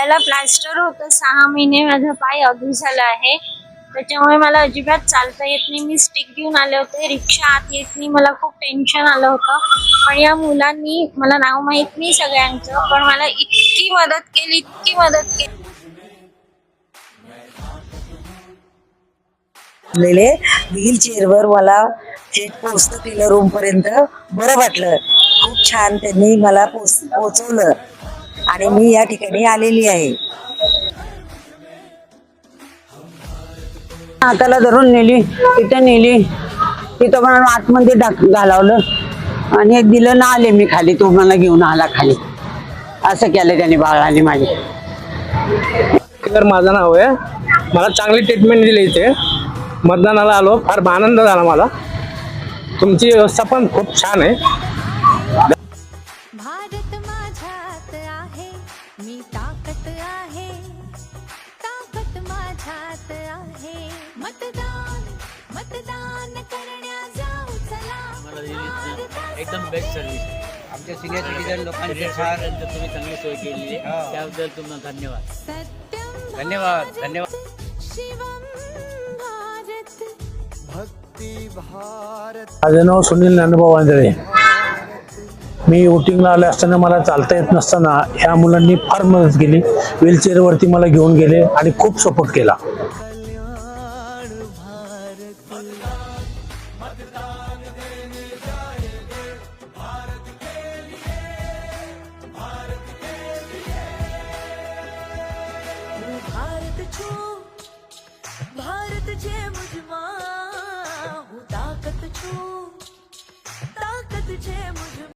पायाला प्लास्टर होतं. सहा महिने माझा पाय अधू झाला आहे. त्याच्यामुळे मला अजिबात चालता येत नाही. मी स्टिक घेऊन आले होते. रिक्षा आत येत नाही. मला खूप टेन्शन आलं होतं. पण या मुलांनी मला नाव माहीत नाही सगळ्यांचं पण मला इतकी मदत केली इतकी मदत केली. व्हील चेअर वर मला थेट पोचतं केलं रूम पर्यंत. बरं वाटलं. खूप छान त्यांनी मला पोच पोचवलं. आणि मी या ठिकाणी आलेली आहे. हाताला धरून नेली तिथं नेली तिथं मला आतमध्ये टाक घालावलं आणि एक दिलं ना आले मी खाली तो मला घेऊन आला खाली. असं केलं त्याने बाळाने माझे. तर माझं नाव आहे. मला चांगली ट्रीटमेंट दिली इथे. मतदानाला आलो फार आनंद झाला मला. तुमची व्यवस्था पण खूप छान आहे. मतदान करण्या जाऊ चला. एकदम बेस्ट सर्व्हिस आमच्या सिनियर सिटीजन लोकांची फार तुम्ही चांगली सोय केलेली आहे. त्याबद्दल तुम्हाला धन्यवाद. सत्यम धन्यवाद धन्यवाद. शिवम भारत. माझं नाव सुनील ज्ञानोबा वांजळे मी वोटिंगला आले असताना मला चालता येत नसताना ह्या मुलांनी फार मदत केली. व्हीलचेअरवरती मला घेऊन गेले आणि खूप सपोर्ट केला. भारत के लिए भारत के लिए भारत छो भारत जे मुझमा हूँ ताकत छो ताकत जे मुझ